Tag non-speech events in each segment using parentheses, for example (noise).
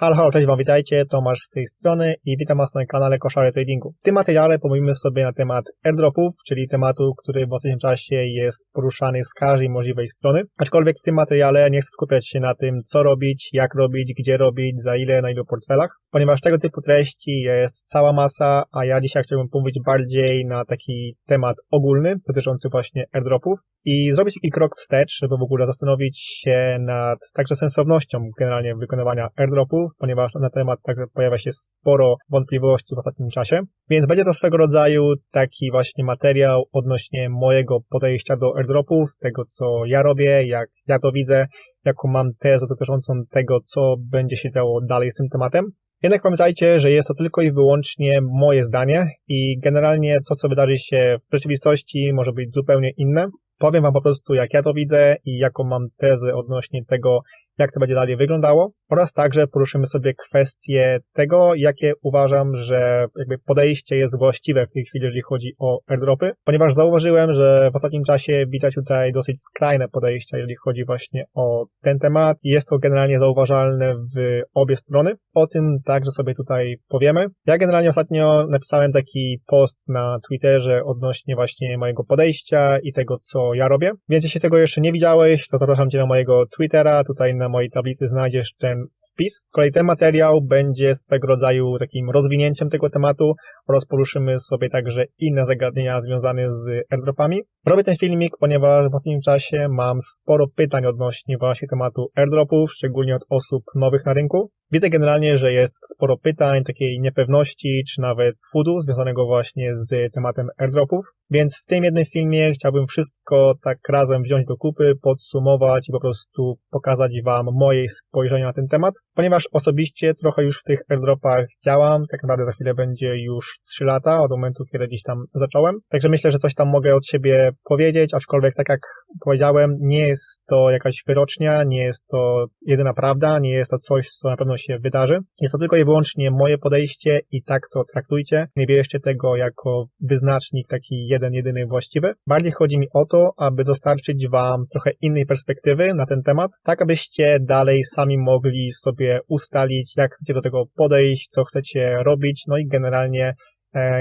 Halo, halo, cześć wam, witajcie, Tomasz z tej strony i witam was na kanale Koszary Tradingu. W tym materiale pomówimy sobie na temat airdropów, czyli tematu, który w ostatnim czasie jest poruszany z każdej możliwej strony. Aczkolwiek w tym materiale nie chcę skupiać się na tym, co robić, jak robić, gdzie robić, za ile, na ilu portfelach, ponieważ tego typu treści jest cała masa, a ja dzisiaj chciałbym pomówić bardziej na taki temat ogólny, dotyczący właśnie airdropów i zrobić taki krok wstecz, żeby w ogóle zastanowić się nad także sensownością generalnie wykonywania airdropów, ponieważ na temat także pojawia się sporo wątpliwości w ostatnim czasie. Więc będzie to swego rodzaju taki właśnie materiał odnośnie mojego podejścia do airdropów, tego co ja robię, jak ja to widzę, jaką mam tezę dotyczącą tego, co będzie się działo dalej z tym tematem. Jednak pamiętajcie, że jest to tylko i wyłącznie moje zdanie i generalnie to, co wydarzy się w rzeczywistości, może być zupełnie inne. Powiem Wam po prostu, jak ja to widzę i jaką mam tezę odnośnie tego, jak to będzie dalej wyglądało oraz także poruszymy sobie kwestię tego, jakie uważam, że jakby podejście jest właściwe w tej chwili, jeżeli chodzi o airdropy, ponieważ zauważyłem, że w ostatnim czasie widać tutaj dosyć skrajne podejścia, jeżeli chodzi właśnie o ten temat jest to generalnie zauważalne w obie strony. O tym także sobie tutaj powiemy. Ja generalnie ostatnio napisałem taki post na Twitterze odnośnie właśnie mojego podejścia i tego, co ja robię, więc jeśli tego jeszcze nie widziałeś, to zapraszam Cię na mojego Twittera, tutaj na mojej tablicy znajdziesz ten wpis. Kolej ten materiał będzie swego rodzaju takim rozwinięciem tego tematu oraz poruszymy sobie także inne zagadnienia związane z airdropami. Robię ten filmik, ponieważ w ostatnim czasie mam sporo pytań odnośnie właśnie tematu airdropów, szczególnie od osób nowych na rynku. Widzę generalnie, że jest sporo pytań, takiej niepewności, czy nawet foodu związanego właśnie z tematem airdropów. Więc w tym jednym filmie chciałbym wszystko tak razem wziąć do kupy, podsumować i po prostu pokazać Wam moje spojrzenie na ten temat, ponieważ osobiście trochę już w tych airdropach działam, tak naprawdę za chwilę będzie już 3 lata od momentu, kiedy gdzieś tam zacząłem. Także myślę, że coś tam mogę od siebie powiedzieć, aczkolwiek tak jak powiedziałem, nie jest to jakaś wyrocznia, nie jest to jedyna prawda, nie jest to coś, co na pewno się wydarzy. Jest to tylko i wyłącznie moje podejście i tak to traktujcie. Nie bierzcie tego jako wyznacznik taki jeden, jedyny właściwy. Bardziej chodzi mi o to, aby dostarczyć Wam trochę innej perspektywy na ten temat, tak abyście dalej sami mogli sobie ustalić, jak chcecie do tego podejść, co chcecie robić, no i generalnie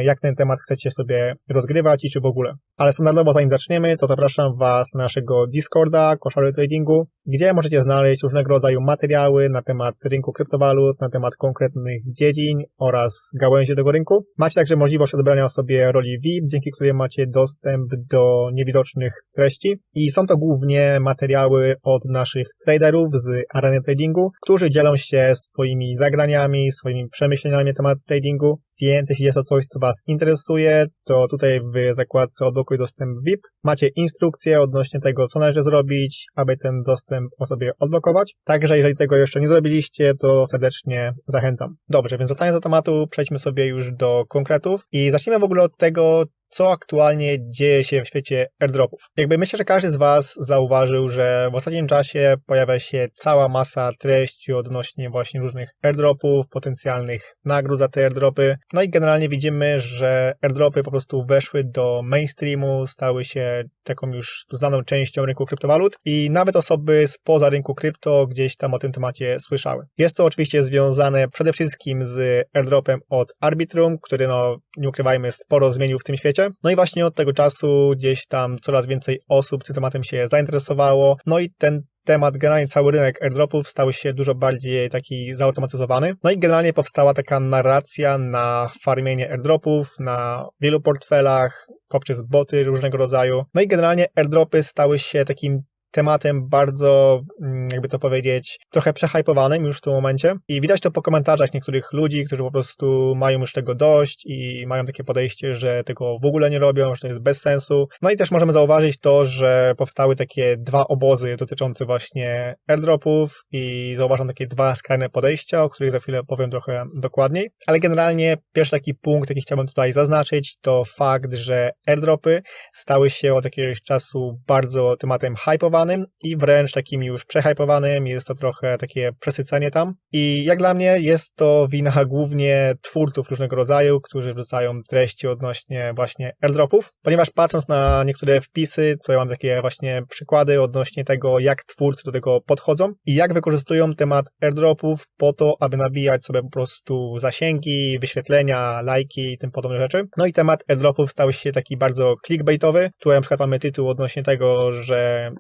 jak ten temat chcecie sobie rozgrywać i czy w ogóle. Ale standardowo zanim zaczniemy, to zapraszam Was na naszego Discorda, koszary tradingu, gdzie możecie znaleźć różnego rodzaju materiały na temat rynku kryptowalut, na temat konkretnych dziedzin oraz gałęzi tego rynku. Macie także możliwość odebrania sobie roli VIP, dzięki której macie dostęp do niewidocznych treści i są to głównie materiały od naszych traderów z areny tradingu, którzy dzielą się swoimi zagraniami, swoimi przemyśleniami na temat tradingu, więc jeśli jest to coś, co Was interesuje, to tutaj w zakładce odblokuj dostęp VIP macie instrukcję odnośnie tego, co należy zrobić, aby ten dostęp sobie odblokować. Także jeżeli tego jeszcze nie zrobiliście, to serdecznie zachęcam. Dobrze, więc wracając do tematu, przejdźmy sobie już do konkretów i zacznijmy w ogóle od tego, co aktualnie dzieje się w świecie airdropów. Jakby myślę, że każdy z Was zauważył, że w ostatnim czasie pojawia się cała masa treści odnośnie właśnie różnych airdropów, potencjalnych nagród za te airdropy. No i generalnie widzimy, że airdropy po prostu weszły do mainstreamu, stały się taką już znaną częścią rynku kryptowalut i nawet osoby spoza rynku krypto gdzieś tam o tym temacie słyszały. Jest to oczywiście związane przede wszystkim z airdropem od Arbitrum, który no, nie ukrywajmy, sporo zmienił w tym świecie świecie. No i właśnie od tego czasu gdzieś tam coraz więcej osób tym tematem się zainteresowało. No i ten temat, generalnie cały rynek airdropów stał się dużo bardziej taki zautomatyzowany. No i generalnie powstała taka narracja na farmienie airdropów, na wielu portfelach, poprzez boty różnego rodzaju. No i generalnie airdropy stały się takim tematem bardzo, mm, jakby to powiedzieć, trochę przehypowanym już w tym momencie. I widać to po komentarzach niektórych ludzi, którzy po prostu mają już tego dość i mają takie podejście, że tego w ogóle nie robią, że to jest bez sensu. No i też możemy zauważyć to, że powstały takie dwa obozy dotyczące właśnie airdropów i zauważam takie dwa skrajne podejścia, o których za chwilę powiem trochę dokładniej. Ale generalnie pierwszy taki punkt, jaki chciałbym tutaj zaznaczyć, to fakt, że airdropy stały się od jakiegoś czasu bardzo tematem hypowanym hypowanym i wręcz takim już przehypowanym. Jest to trochę takie przesycenie tam. I jak dla mnie jest to wina głównie twórców różnego rodzaju, którzy wrzucają treści odnośnie właśnie airdropów, ponieważ patrząc na niektóre wpisy, to ja mam takie właśnie przykłady odnośnie tego, jak twórcy do tego podchodzą i jak wykorzystują temat airdropów po to, aby nabijać sobie po prostu zasięgi, wyświetlenia, lajki i tym podobne rzeczy. No i temat airdropów stał się taki bardzo clickbaitowy. Tu na przykład mamy tytuł odnośnie tego, że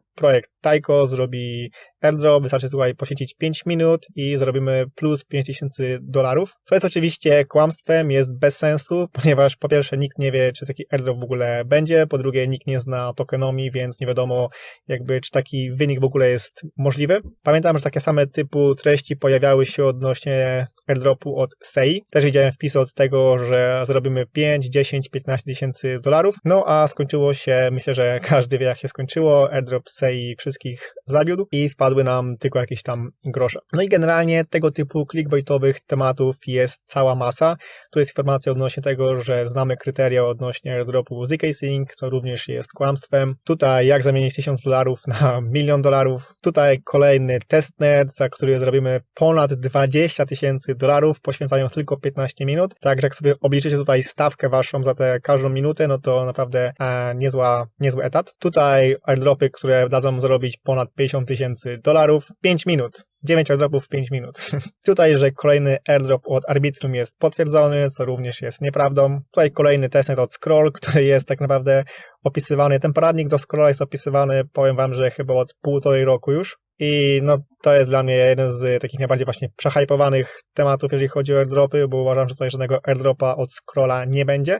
Taiko zrobi airdrop, wystarczy tutaj poświęcić 5 minut i zrobimy plus 5000 dolarów. Co jest oczywiście kłamstwem, jest bez sensu, (laughs) ponieważ po pierwsze nikt nie wie, czy taki airdrop w ogóle będzie, po drugie nikt nie zna tokenomii, więc nie wiadomo jakby, czy taki wynik w ogóle jest możliwy. Pamiętam, że takie same typu treści pojawiały się odnośnie airdropu od SEI. Też widziałem wpisy od tego, że zrobimy 5, 10, 15 tysięcy dolarów. No a skończyło się, myślę, że każdy wie jak się skończyło. Airdrop SEI wszystkich zawiódł i wpadły nam tylko jakieś tam grosze. No i generalnie tego typu clickbaitowych tematów jest cała masa. Tu jest informacja odnośnie tego, że znamy kryteria odnośnie airdropu ZK Sync, co również jest kłamstwem. Tutaj jak zamienić 1000 dolarów na milion dolarów. Tutaj kolejny testnet, za który zrobimy ponad 20 tysięcy dolarów, poświęcając tylko 15 minut. Także jak sobie obliczycie tutaj stawkę waszą za tę każdą minutę, no to naprawdę e, niezła, niezły etat. Tutaj airdropy, które dadzą zrobić ponad 50 tysięcy dolarów, 5 minut. 9 airdropów w 5 minut. (laughs) Tutaj, że kolejny airdrop od Arbitrum jest potwierdzony, co również jest nieprawdą. Tutaj kolejny testnet od Scroll, (laughs) który jest tak naprawdę opisywany, ten poradnik do Scrolla jest opisywany, powiem wam, że chyba od półtorej roku już. I no, to jest dla mnie jeden z takich najbardziej właśnie przehypowanych tematów, jeżeli chodzi o airdropy, bo uważam, że tutaj żadnego airdropa od Scrolla nie będzie,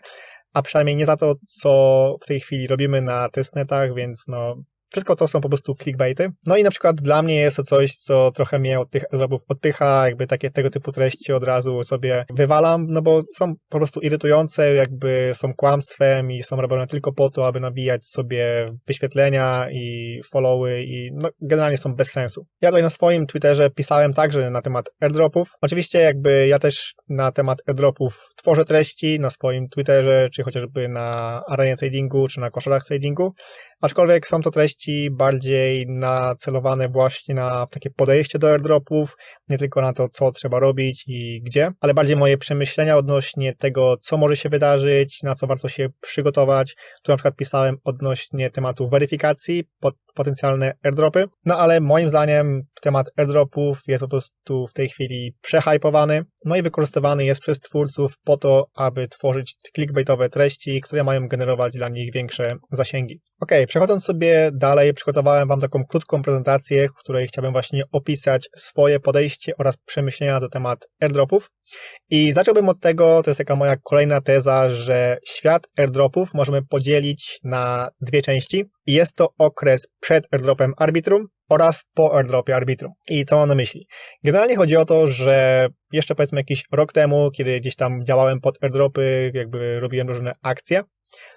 a przynajmniej nie za to, co w tej chwili robimy na testnetach, więc no, wszystko to są po prostu clickbaity. No i na przykład dla mnie jest to coś, co trochę mnie od tych airdropów odpycha, jakby takie tego typu treści od razu sobie wywalam, no bo są po prostu irytujące, jakby są kłamstwem i są robione tylko po to, aby nabijać sobie wyświetlenia i followy i no, generalnie są bez sensu. Ja tutaj na swoim Twitterze pisałem także na temat airdropów. Oczywiście jakby ja też na temat airdropów tworzę treści na swoim Twitterze, czy chociażby na arenie tradingu, czy na koszarach tradingu, aczkolwiek są to treści bardziej nacelowane właśnie na takie podejście do airdropów, nie tylko na to, co trzeba robić i gdzie, ale bardziej moje przemyślenia odnośnie tego, co może się wydarzyć, na co warto się przygotować. Tu na przykład pisałem odnośnie tematu weryfikacji pod potencjalne airdropy, no ale moim zdaniem temat airdropów jest po prostu w tej chwili przehypowany, no i wykorzystywany jest przez twórców po to, aby tworzyć clickbaitowe treści, które mają generować dla nich większe zasięgi. Ok, przechodząc sobie dalej, przygotowałem Wam taką krótką prezentację, w której chciałbym właśnie opisać swoje podejście oraz przemyślenia do temat airdropów. I zacząłbym od tego, to jest taka moja kolejna teza, że świat airdropów możemy podzielić na dwie części. Jest to okres przed airdropem Arbitrum oraz po airdropie Arbitrum. I co mam na myśli? Generalnie chodzi o to, że jeszcze powiedzmy jakiś rok temu, kiedy gdzieś tam działałem pod airdropy, jakby robiłem różne akcje,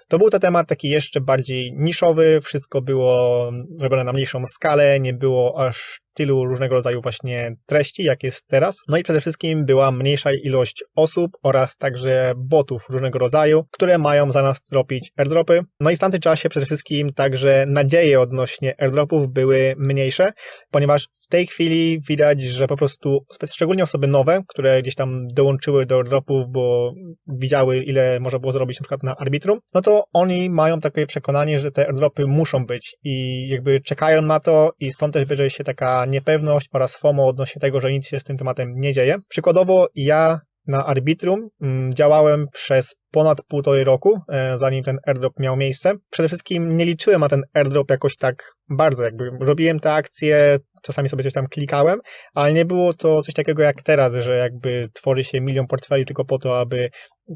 to był to temat taki jeszcze bardziej niszowy, wszystko było robione na mniejszą skalę, nie było aż tylu różnego rodzaju właśnie treści, jak jest teraz. No i przede wszystkim była mniejsza ilość osób oraz także botów różnego rodzaju, które mają za nas dropić airdropy. No i w tamtym czasie przede wszystkim także nadzieje odnośnie airdropów były mniejsze, ponieważ w tej chwili widać, że po prostu szczególnie osoby nowe, które gdzieś tam dołączyły do airdropów, bo widziały ile można było zrobić na przykład na Arbitrum, no to oni mają takie przekonanie, że te airdropy muszą być i jakby czekają na to i stąd też bierze się taka niepewność oraz FOMO odnośnie tego, że nic się z tym tematem nie dzieje. Przykładowo ja na Arbitrum mm, działałem przez ponad półtorej roku, e, zanim ten airdrop miał miejsce. Przede wszystkim nie liczyłem na ten airdrop jakoś tak bardzo, jakby robiłem te akcje, czasami sobie coś tam klikałem, ale nie było to coś takiego jak teraz, że jakby tworzy się milion portfeli tylko po to, aby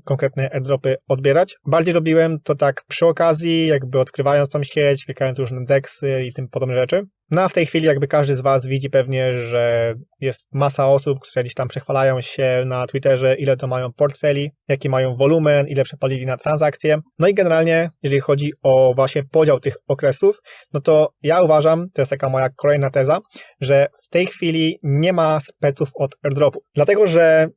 konkretne airdropy odbierać. Bardziej robiłem to tak przy okazji, jakby odkrywając tą sieć, klikając różne deksy i tym podobne rzeczy. No a w tej chwili jakby każdy z Was widzi pewnie, że jest masa osób, które gdzieś tam przechwalają się na Twitterze, ile to mają portfeli, jaki mają wolumen, ile przepalili na transakcje. No i generalnie, jeżeli chodzi o właśnie podział tych okresów, no to ja uważam, to jest taka moja kolejna teza, że w tej chwili nie ma speców od airdropów. Dlatego, że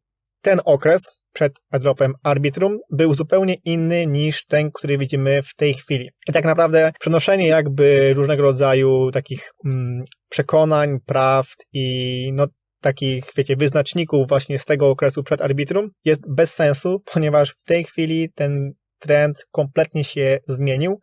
ten okres przed airdropem Arbitrum był zupełnie inny niż ten, który widzimy w tej chwili. I tak naprawdę przenoszenie jakby różnego rodzaju takich mm, przekonań, prawd i no, takich, wiecie, wyznaczników właśnie z tego okresu przed arbitrum jest bez sensu, ponieważ w tej chwili ten trend kompletnie się zmienił.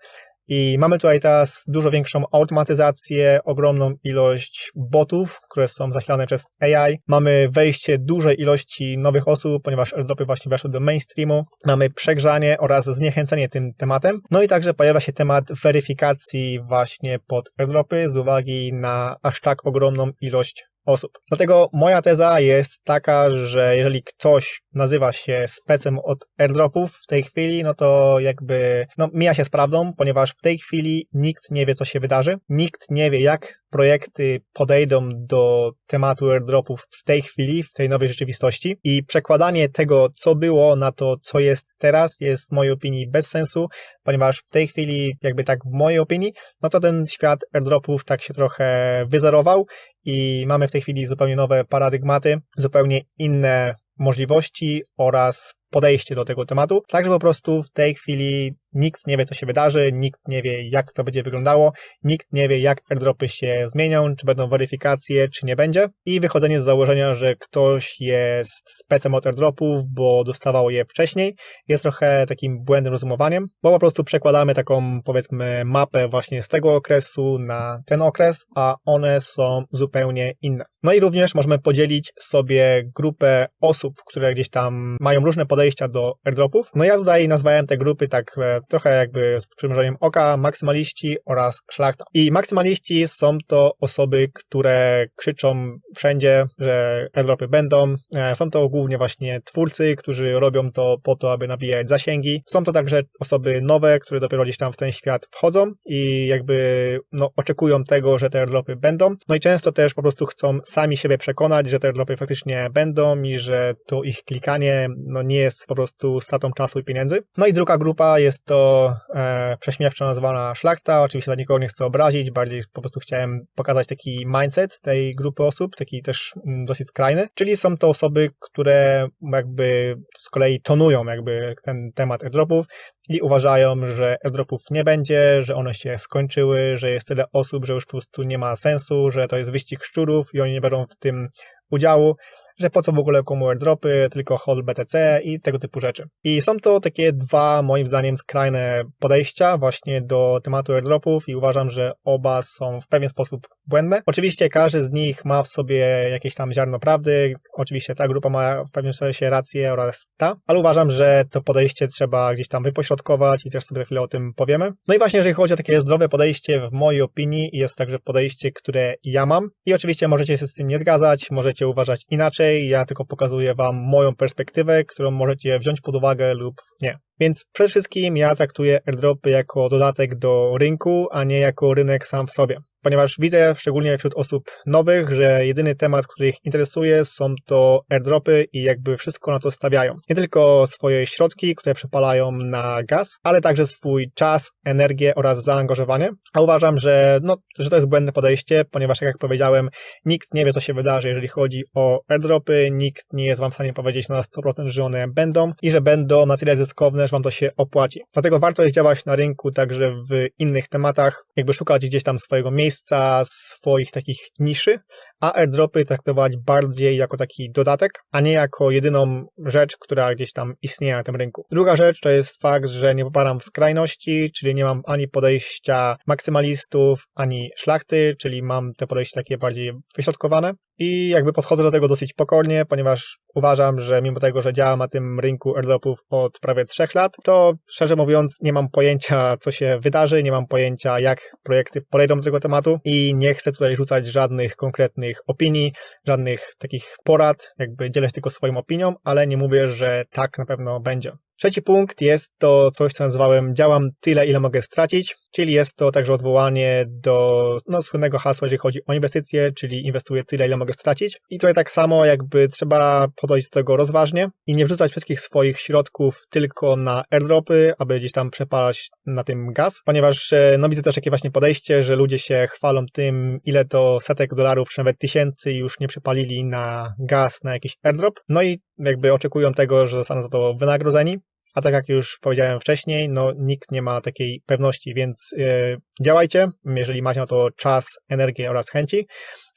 I mamy tutaj teraz dużo większą automatyzację, ogromną ilość botów, które są zasilane przez AI. Mamy wejście dużej ilości nowych osób, ponieważ airdropy właśnie weszły do mainstreamu. Mamy przegrzanie oraz zniechęcenie tym tematem. No i także pojawia się temat weryfikacji właśnie pod airdropy z uwagi na aż tak ogromną ilość osób. Dlatego moja teza jest taka, że jeżeli ktoś nazywa się specem od airdropów w tej chwili, no to jakby no, mija się z prawdą, ponieważ w tej chwili nikt nie wie, co się wydarzy. Nikt nie wie, jak projekty podejdą do tematu airdropów w tej chwili, w tej nowej rzeczywistości i przekładanie tego, co było na to, co jest teraz, jest w mojej opinii bez sensu, ponieważ w tej chwili, jakby tak w mojej opinii, no to ten świat airdropów tak się trochę wyzerował i mamy w tej chwili zupełnie nowe paradygmaty, zupełnie inne możliwości oraz podejście do tego tematu, tak że po prostu w tej chwili nikt nie wie, co się wydarzy, nikt nie wie, jak to będzie wyglądało, nikt nie wie, jak airdropy się zmienią, czy będą weryfikacje, czy nie będzie. I wychodzenie z założenia, że ktoś jest specem od airdropów, bo dostawał je wcześniej, jest trochę takim błędnym rozumowaniem, bo po prostu przekładamy taką, powiedzmy, mapę właśnie z tego okresu na ten okres, a one są zupełnie inne. No i również możemy podzielić sobie grupę osób, które gdzieś tam mają różne podejścia do airdropów. No ja tutaj nazwałem te grupy tak e, trochę jakby z przymrużeniem oka, maksymaliści oraz szlachta. I maksymaliści są to osoby, które krzyczą wszędzie, że airdropy będą. E, są to głównie właśnie twórcy, którzy robią to po to, aby nabijać zasięgi. Są to także osoby nowe, które dopiero gdzieś tam w ten świat wchodzą i jakby no, oczekują tego, że te airdropy będą. No i często też po prostu chcą sami siebie przekonać, że te airdropy faktycznie będą i że to ich klikanie no, nie jest po prostu stratą czasu i pieniędzy. No i druga grupa jest to e, prześmiewczo nazwana szlachta. Oczywiście dla nikogo nie chcę obrazić, bardziej po prostu chciałem pokazać taki mindset tej grupy osób, taki też mm, dosyć skrajny. Czyli są to osoby, które jakby z kolei tonują jakby ten temat airdropów i uważają, że airdropów nie będzie, że one się skończyły, że jest tyle osób, że już po prostu nie ma sensu, że to jest wyścig szczurów i oni nie biorą w tym udziału że po co w ogóle komu airdropy, tylko hold BTC i tego typu rzeczy. I są to takie dwa, moim zdaniem, skrajne podejścia właśnie do tematu airdropów i uważam, że oba są w pewien sposób błędne. Oczywiście każdy z nich ma w sobie jakieś tam ziarno prawdy, oczywiście ta grupa ma w pewnym sensie rację oraz ta, ale uważam, że to podejście trzeba gdzieś tam wypośrodkować i też sobie chwilę o tym powiemy. No i właśnie jeżeli chodzi o takie zdrowe podejście w mojej opinii jest także podejście, które ja mam i oczywiście możecie się z tym nie zgadzać, możecie uważać inaczej, ja tylko pokazuję Wam moją perspektywę, którą możecie wziąć pod uwagę lub nie. Więc przede wszystkim ja traktuję airdropy jako dodatek do rynku, a nie jako rynek sam w sobie ponieważ widzę szczególnie wśród osób nowych, że jedyny temat, który ich interesuje są to airdropy i jakby wszystko na to stawiają. Nie tylko swoje środki, które przepalają na gaz, ale także swój czas, energię oraz zaangażowanie. A uważam, że, no, że to jest błędne podejście, ponieważ jak powiedziałem, nikt nie wie, co się wydarzy, jeżeli chodzi o airdropy, nikt nie jest wam w stanie powiedzieć na 100%, że one będą i że będą na tyle zyskowne, że wam to się opłaci. Dlatego warto jest działać na rynku także w innych tematach, jakby szukać gdzieś tam swojego miejsca, miejsca swoich takich niszy, a airdropy traktować bardziej jako taki dodatek, a nie jako jedyną rzecz, która gdzieś tam istnieje na tym rynku. Druga rzecz to jest fakt, że nie poparam w skrajności, czyli nie mam ani podejścia maksymalistów, ani szlachty, czyli mam te podejście takie bardziej wyśrodkowane i jakby podchodzę do tego dosyć pokornie, ponieważ uważam, że mimo tego, że działam na tym rynku airdropów od prawie trzech lat, to szczerze mówiąc nie mam pojęcia, co się wydarzy, nie mam pojęcia, jak projekty podejdą do tego tematu i nie chcę tutaj rzucać żadnych konkretnych opinii, żadnych takich porad, jakby dzielę się tylko swoją opinią, ale nie mówię, że tak na pewno będzie. Trzeci punkt jest to coś, co nazwałem działam tyle, ile mogę stracić, czyli jest to także odwołanie do no, słynnego hasła, jeżeli chodzi o inwestycje, czyli inwestuję tyle, ile mogę stracić. I tutaj tak samo jakby trzeba podejść do tego rozważnie i nie wrzucać wszystkich swoich środków tylko na airdropy, aby gdzieś tam przepalać na tym gaz, ponieważ e, no widzę też takie właśnie podejście, że ludzie się chwalą tym, ile to setek dolarów, czy nawet tysięcy już nie przepalili na gaz, na jakiś airdrop, no i jakby oczekują tego, że zostaną za to wynagrodzeni, a tak jak już powiedziałem wcześniej, no nikt nie ma takiej pewności, więc yy, działajcie, jeżeli macie na to czas, energię oraz chęci,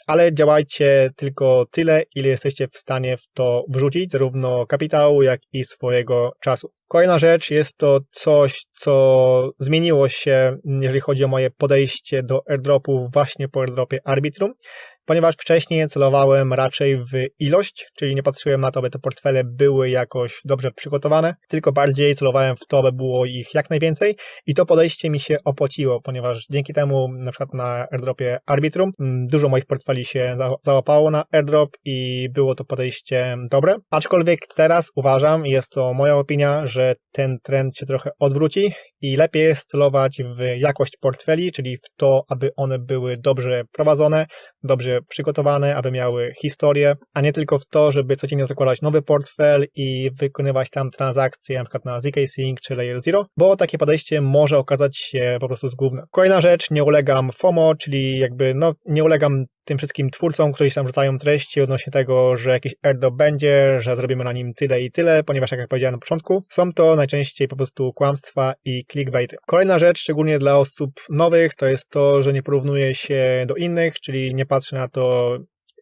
ale działajcie tylko tyle, ile jesteście w stanie w to wrzucić, zarówno kapitału, jak i swojego czasu. Kolejna rzecz jest to coś, co zmieniło się, jeżeli chodzi o moje podejście do airdropów właśnie po airdropie Arbitrum ponieważ wcześniej celowałem raczej w ilość, czyli nie patrzyłem na to, aby te portfele były jakoś dobrze przygotowane, tylko bardziej celowałem w to, aby było ich jak najwięcej i to podejście mi się opłaciło, ponieważ dzięki temu na przykład na airdropie Arbitrum mm, dużo moich portfeli się załapało na airdrop i było to podejście dobre, aczkolwiek teraz uważam, jest to moja opinia, że ten trend się trochę odwróci i lepiej jest celować w jakość portfeli, czyli w to, aby one były dobrze prowadzone, dobrze przygotowane, aby miały historię, a nie tylko w to, żeby codziennie zakładać nowy portfel i wykonywać tam transakcje, na przykład na ZK Sync czy Layer Zero, bo takie podejście może okazać się po prostu zgubne. Kolejna rzecz, nie ulegam FOMO, czyli jakby no nie ulegam tym wszystkim twórcom, którzy tam rzucają treści odnośnie tego, że jakiś airdrop będzie, że zrobimy na nim tyle i tyle, ponieważ jak powiedziałem na początku, są to najczęściej po prostu kłamstwa i clickbaity. Kolejna rzecz, szczególnie dla osób nowych, to jest to, że nie porównuje się do innych, czyli nie patrzę na to,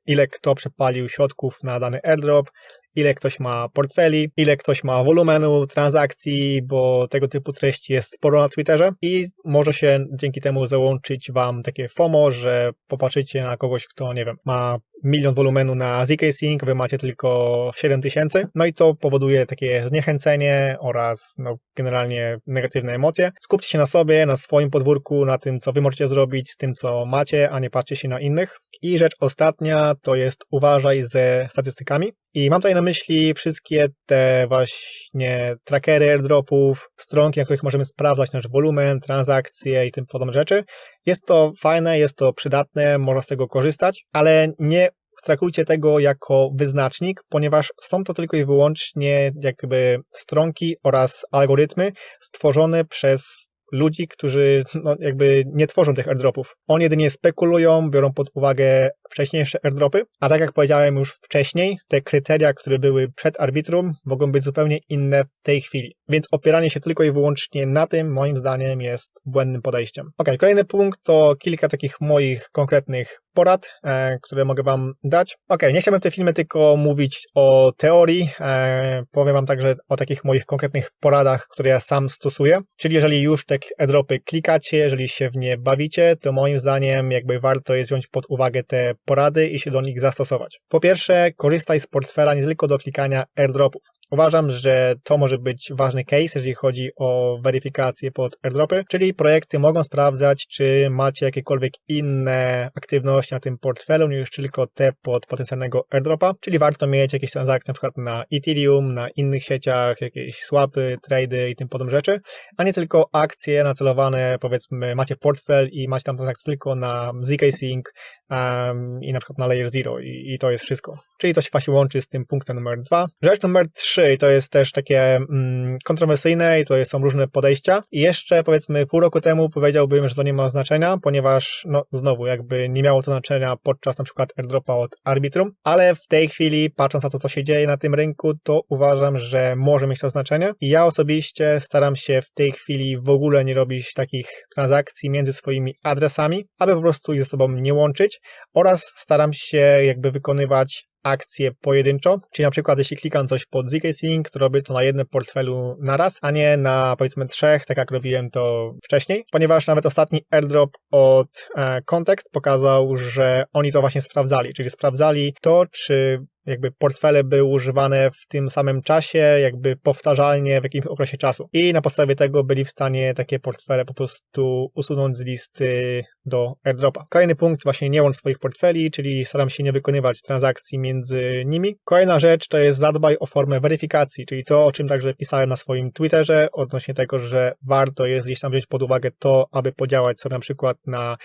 ile kto przepalił środków na dany airdrop, ile ktoś ma portfeli, ile ktoś ma wolumenu transakcji, bo tego typu treści jest sporo na Twitterze i może się dzięki temu załączyć Wam takie FOMO, że popatrzycie na kogoś, kto, nie wiem, ma milion wolumenu na ZK Sync, Wy macie tylko 7 tysięcy, no i to powoduje takie zniechęcenie oraz no, generalnie negatywne emocje. Skupcie się na sobie, na swoim podwórku, na tym, co Wy możecie zrobić, z tym, co macie, a nie patrzcie się na innych. I rzecz ostatnia to jest uważaj ze statystykami. I mam tutaj na myśli wszystkie te właśnie trackery airdropów, stronki, na których możemy sprawdzać nasz wolumen, transakcje i tym podobne rzeczy. Jest to fajne, jest to przydatne, można z tego korzystać, ale nie traktujcie tego jako wyznacznik, ponieważ są to tylko i wyłącznie jakby stronki oraz algorytmy stworzone przez ludzi, którzy no, jakby nie tworzą tych airdropów. Oni jedynie spekulują, biorą pod uwagę wcześniejsze airdropy, a tak jak powiedziałem już wcześniej, te kryteria, które były przed arbitrum, mogą być zupełnie inne w tej chwili. Więc opieranie się tylko i wyłącznie na tym, moim zdaniem, jest błędnym podejściem. Ok, kolejny punkt to kilka takich moich konkretnych porad, e, które mogę Wam dać. Ok, nie chciałbym w tym filmie tylko mówić o teorii, e, powiem Wam także o takich moich konkretnych poradach, które ja sam stosuję. Czyli jeżeli już te airdropy klikacie, jeżeli się w nie bawicie, to moim zdaniem jakby warto jest wziąć pod uwagę te porady i się do nich zastosować. Po pierwsze, korzystaj z portfela nie tylko do klikania airdropów. Uważam, że to może być ważny case, jeżeli chodzi o weryfikację pod airdropy, czyli projekty mogą sprawdzać, czy macie jakiekolwiek inne aktywności na tym portfelu niż tylko te pod potencjalnego airdropa, czyli warto mieć jakieś transakcje na przykład na Ethereum, na innych sieciach, jakieś swapy, trady i tym podobne rzeczy, a nie tylko akcje nacelowane, powiedzmy, macie portfel i macie tam transakcje tylko na ZK Sync um, i na przykład na Layer Zero i, i to jest wszystko. Czyli to się właśnie łączy z tym punktem numer dwa. Rzecz numer trzy 3 i to jest też takie mm, kontrowersyjne i tutaj są różne podejścia. I jeszcze powiedzmy pół roku temu powiedziałbym, że to nie ma znaczenia, ponieważ no znowu jakby nie miało to znaczenia podczas na przykład airdropa od Arbitrum, ale w tej chwili patrząc na to, co się dzieje na tym rynku, to uważam, że może mieć to znaczenie. I ja osobiście staram się w tej chwili w ogóle nie robić takich transakcji między swoimi adresami, aby po prostu ich ze sobą nie łączyć oraz staram się jakby wykonywać akcje pojedynczo, czyli na przykład jeśli klikam coś pod ZK Sync, to robię to na jednym portfelu naraz, a nie na powiedzmy trzech, tak jak robiłem to wcześniej, ponieważ nawet ostatni airdrop od e, Context pokazał, że oni to właśnie sprawdzali, czyli sprawdzali to, czy jakby portfele były używane w tym samym czasie, jakby powtarzalnie w jakimś okresie czasu. I na podstawie tego byli w stanie takie portfele po prostu usunąć z listy do airdropa. Kolejny punkt, właśnie nie łącz swoich portfeli, czyli staram się nie wykonywać transakcji między nimi. Kolejna rzecz to jest zadbaj o formę weryfikacji, czyli to, o czym także pisałem na swoim Twitterze, odnośnie tego, że warto jest gdzieś tam wziąć pod uwagę to, aby podziałać sobie na przykład na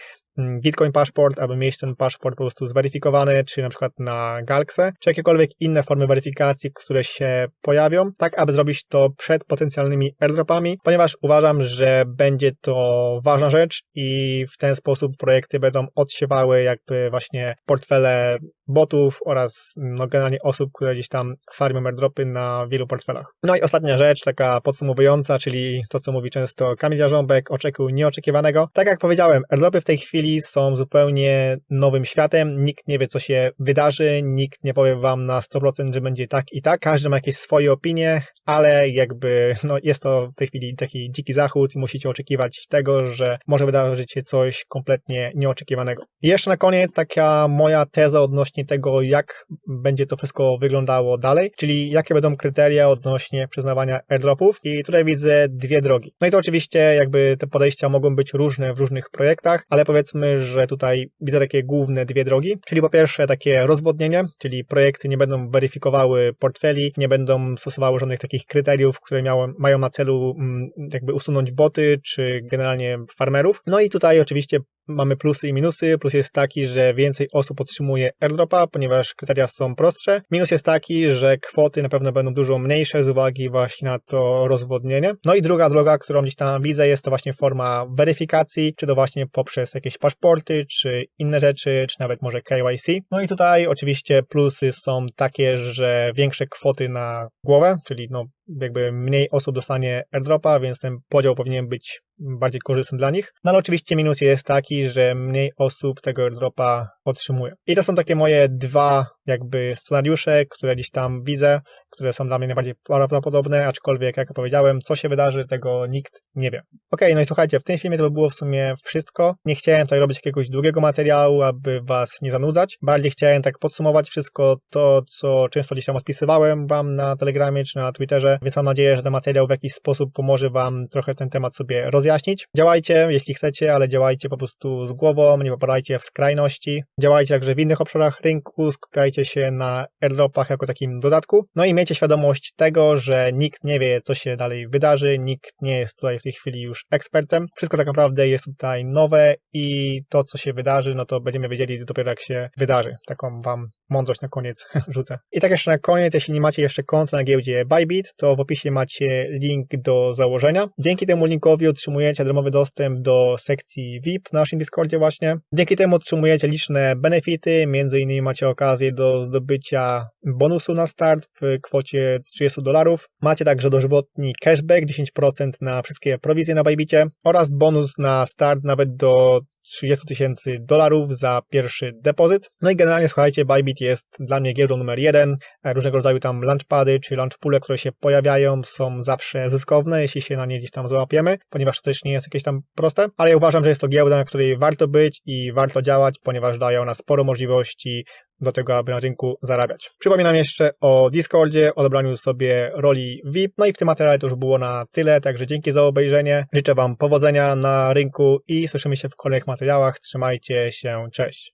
Gitcoin paszport, aby mieć ten paszport po prostu zweryfikowany, czy na przykład na Galkse, czy jakiekolwiek inne formy weryfikacji, które się pojawią, tak aby zrobić to przed potencjalnymi airdropami, ponieważ uważam, że będzie to ważna rzecz i w ten sposób projekty będą odsiewały jakby właśnie portfele botów oraz no, generalnie osób, które gdzieś tam farmią airdropy na wielu portfelach. No i ostatnia rzecz, taka podsumowująca, czyli to, co mówi często Kamil Jarząbek, oczekuj nieoczekiwanego. Tak jak powiedziałem, airdropy w tej chwili są zupełnie nowym światem, nikt nie wie, co się wydarzy, nikt nie powie wam na 100%, że będzie tak i tak, każdy ma jakieś swoje opinie, ale jakby no, jest to w tej chwili taki dziki zachód i musicie oczekiwać tego, że może wydarzyć się coś kompletnie nieoczekiwanego. I jeszcze na koniec taka moja teza odnośnie tego, jak będzie to wszystko wyglądało dalej, czyli jakie będą kryteria odnośnie przyznawania airdropów i tutaj widzę dwie drogi. No i to oczywiście jakby te podejścia mogą być różne w różnych projektach, ale powiedzmy, że tutaj widzę takie główne dwie drogi, czyli po pierwsze takie rozwodnienie, czyli projekty nie będą weryfikowały portfeli, nie będą stosowały żadnych takich kryteriów, które miało, mają na celu mm, jakby usunąć boty, czy generalnie farmerów. No i tutaj oczywiście mamy plusy i minusy. Plus jest taki, że więcej osób otrzymuje airdropa, ponieważ kryteria są prostsze. Minus jest taki, że kwoty na pewno będą dużo mniejsze z uwagi właśnie na to rozwodnienie. No i druga droga, którą gdzieś tam widzę, jest to właśnie forma weryfikacji, czy to właśnie poprzez jakieś paszporty, czy inne rzeczy, czy nawet może KYC. No i tutaj oczywiście plusy są takie, że większe kwoty na głowę, czyli no jakby mniej osób dostanie airdropa, więc ten podział powinien być bardziej korzystny dla nich. No ale oczywiście minus jest taki, że mniej osób tego airdropa otrzymuje. I to są takie moje dwa jakby scenariusze, które gdzieś tam widzę, które są dla mnie najbardziej prawdopodobne, aczkolwiek jak powiedziałem, co się wydarzy, tego nikt nie wie. Ok, no i słuchajcie, w tym filmie to by było w sumie wszystko. Nie chciałem tutaj robić jakiegoś długiego materiału, aby was nie zanudzać. Bardziej chciałem tak podsumować wszystko to, co często gdzieś tam odpisywałem wam na Telegramie czy na Twitterze, więc mam nadzieję, że ten materiał w jakiś sposób pomoże wam trochę ten temat sobie rozjaśnić. Działajcie, jeśli chcecie, ale działajcie po prostu z głową, nie popadajcie w skrajności. Działajcie także w innych obszarach rynku, skupiajcie się na airdropach jako takim dodatku. No i miejcie świadomość tego, że nikt nie wie, co się dalej wydarzy, nikt nie jest tutaj w tej chwili już ekspertem. Wszystko tak naprawdę jest tutaj nowe i to, co się wydarzy, no to będziemy wiedzieli dopiero jak się wydarzy. Taką wam mądrość na koniec (laughs) rzucę. I tak jeszcze na koniec, jeśli nie macie jeszcze konta na giełdzie Bybit, to w opisie macie link do założenia. Dzięki temu linkowi otrzymujecie darmowy dostęp do sekcji VIP w naszym Discordzie właśnie. Dzięki temu otrzymujecie liczne benefity, między innymi macie okazję do zdobycia bonusu na start w kwocie 30 dolarów. Macie także dożywotni cashback 10% na wszystkie prowizje na Bybicie oraz bonus na start nawet do 30 tysięcy dolarów za pierwszy depozyt. No i generalnie słuchajcie, Bybit jest dla mnie giełdą numer jeden. Różnego rodzaju tam launchpady czy launchpoole, które się pojawiają są zawsze zyskowne, jeśli się na nie gdzieś tam złapiemy, ponieważ to też nie jest jakieś tam proste, ale ja uważam, że jest to giełda, na której warto być i warto działać, ponieważ dają nas sporo możliwości do tego, aby na rynku zarabiać. Przypominam jeszcze o Discordzie, o dobraniu sobie roli VIP. No i w tym materiale to już było na tyle, także dzięki za obejrzenie. Życzę Wam powodzenia na rynku i słyszymy się w kolejnych materiałach. Trzymajcie się, cześć.